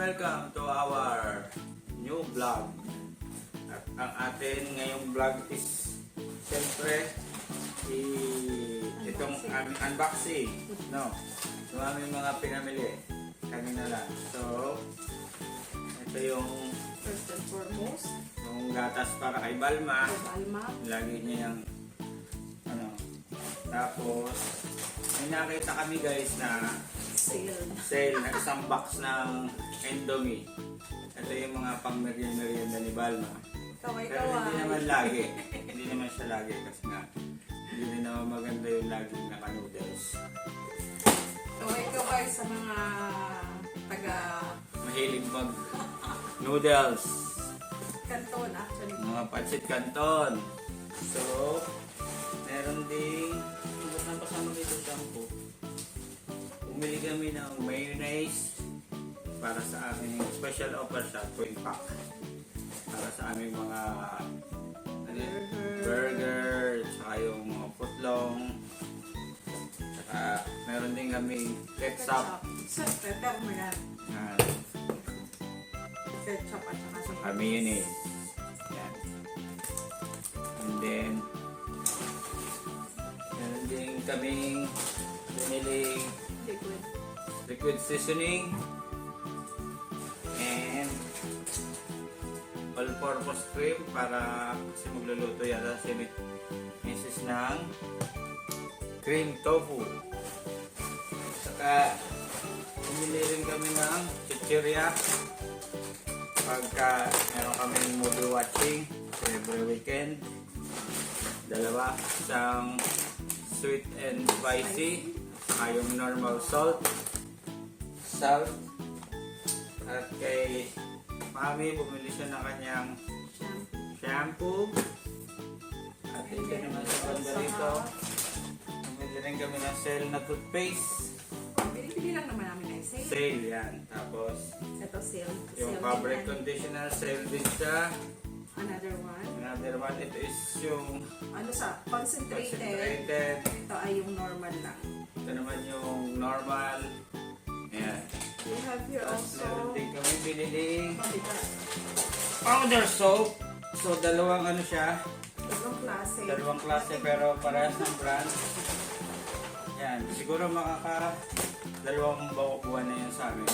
Welcome to our new vlog. At ang atin ngayong vlog is siyempre i itong aming unboxing. No. Yung aming mga pinamili. Kanina lang. So, ito yung, First and foremost, yung gatas para kay Balma. kay Balma. Lagi niya yung ano. Tapos, may nakita kami guys na Sale. sale na isang box ng Indomie. Ito yung mga pang-merienda ni Balma. Pero hindi Kaway-kaway. naman lagi. hindi naman siya lagi kasi nga hindi rin naman maganda yung laging naka-noodles. Kaway-kaway sa mga taga Mahilig mag noodles. Canton actually. Mga pancit canton. So, meron ding ba't nang kasama dito shampoo? Bumili kami ng mayonnaise para sa aming special offer siya, twin pack. Para sa aming mga ano yun? Burger. burger, tsaka yung mga footlong. Tsaka meron din kami ketchup. Siyempre, pero mo yan. Yan. Ketchup at saka sa Kami yun eh. Yan. And then, meron din kaming biniling liquid. liquid seasoning and all-purpose cream para kasi magluluto yata si Mrs. ng cream tofu. Saka, bumili rin kami ng chichirya pagka meron kami movie watching every weekend. Dalawa, isang sweet and spicy, saka yung normal salt, salt, at kay Mami, bumili siya ng kanyang Shampoo. At hindi naman sa banda rito, bumili rin kami ng sale na toothpaste. Bili-bili lang naman namin ay sale. Sale yan. Tapos, Ito sale. yung fabric conditioner, sale din siya. Another one. Another one, ito is yung Ano sa concentrated. concentrated. Ito ay yung normal lang. Ito naman yung normal. Ayan. We have here Tapos also meron din kami mabigat. powder soap. So, dalawang ano siya, Dalawang klase. dalawang klase pero parehas ng brand. Yan, siguro makaka dalawang bawa- buwan na yun sa amin.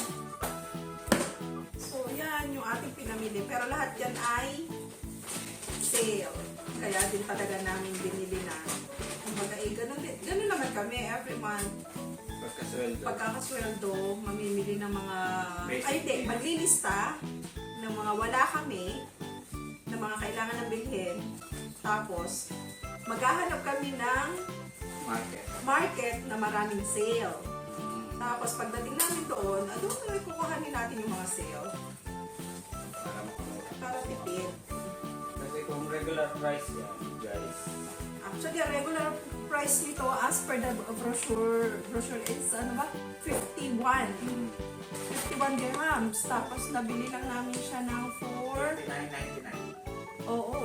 So, yan yung ating pinamili. Pero lahat yan ay sale. Kaya din talaga namin binili na. Kumbaga, eh, ganun, din- ganun naman kami every month. Pagkasweldo. Pagkakasweldo, mamimili ng mga... Basic Ay, hindi. needs. Maglilista ng mga wala kami, ng mga kailangan ng bilhin. Tapos, maghahanap kami ng Market. market na maraming sale. Mm, Tapos, pagdating namin doon, ah, doon na kukuhanin natin yung mga sale. Para makamura. Para tipid. Kasi kung regular price yan, guys, Actually, ang regular price nito as per the brochure, brochure is ano ba? 51. mm, 51 dirhams. Tapos nabili lang namin siya ng 4. 39.99. Oo.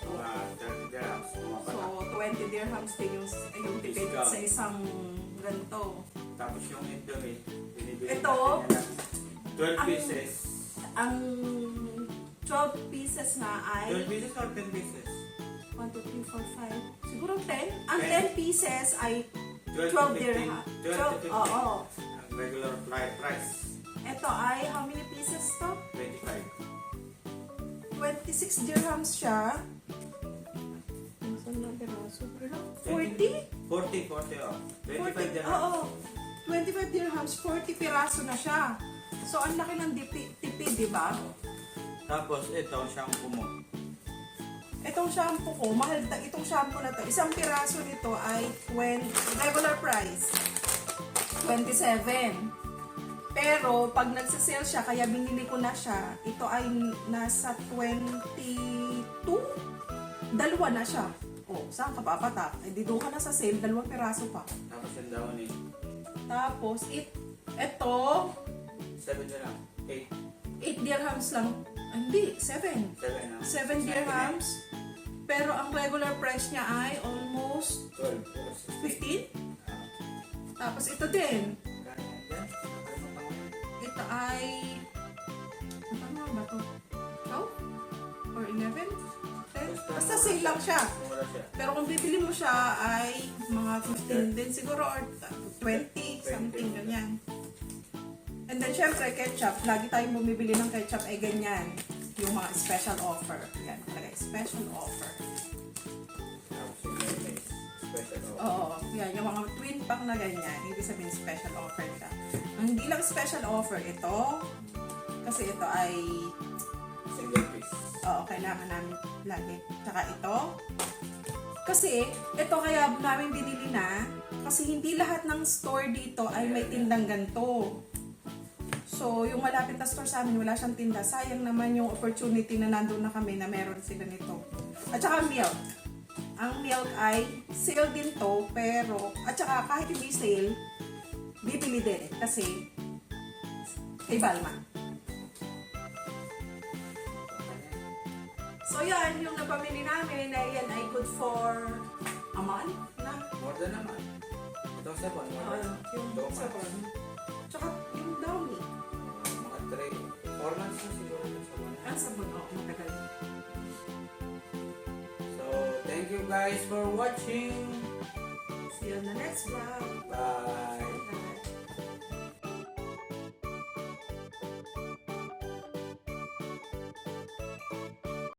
Mga 30 dirhams. Mga So, pala. 20 dirhams din yung, yung tipid sa isang ganito. Tapos yung Indomie, binibili Ito, natin yan ng 12 ang- pieces. Ang 12 pieces na ay 12 pieces or 10 pieces? 1, 2, 3, 4, 5. Siguro 10. Ang 10. 10 pieces ay 12 to 12 15. dirham. 12 to 15. Oo. Ang regular pri- price, Ito ay how many pieces to? 25. 26 dirhams siya. Saan na piraso? Ilan? 40? 40, 40 oh. 25 40 dirhams. Oo. 25 dirhams, 40 piraso na siya. So, ang laki ng dipi- tipid, di ba? Tapos ito, shampoo mo. Itong shampoo ko, mahal ta itong shampoo na to. Isang piraso nito ay 20, regular price, 27. Pero, pag nagsasale siya, kaya binili ko na siya, ito ay nasa 22. Dalawa na siya. O, saan ka papatak? Eh, di doon ka na sa sale, dalawang piraso pa. Tapos yung daon eh. Tapos, it, ito, 7 na lang. 8. 8 dirhams lang. Ah, Hindi, 7. 7 na. 7 dirhams. Pero ang regular price niya ay almost 12. 15. Tapos ito din. Ito ay ano ba to? 12? 11? 10? Basta sale lang siya. Pero kung bibili mo siya ay mga 15 din siguro or 20, something ganyan. And then syempre ketchup, lagi tayong bumibili ng ketchup ay ganyan. Yung mga special offer. Yan, talaga special offer. Special offer. Oo, yan, yung mga twin pack na ganyan, ibig sabihin special offer siya. Ang hindi lang special offer ito, kasi ito ay, Single piece. oo, kailangan namin lagi. Tsaka ito, kasi ito kaya namin binili na, kasi hindi lahat ng store dito ay may tindang ganito. So, yung malapit na store sa amin, wala siyang tinda. Sayang naman yung opportunity na nandun na kami na meron sila nito. At saka milk. Ang milk ay sale din to, pero, at saka kahit hindi sale, bibili din. Kasi, kay Balma. So, yan, yung napamili namin na yan ay good for a month na. More than naman. Ito sabon. Uh, More yung months. sabon. Tsaka yung downy. Mga 3, 4 months na siguro yung sabon. Ang sabon, oh, matagal. So, thank you guys for watching. See you on the next vlog. Bye. Bye.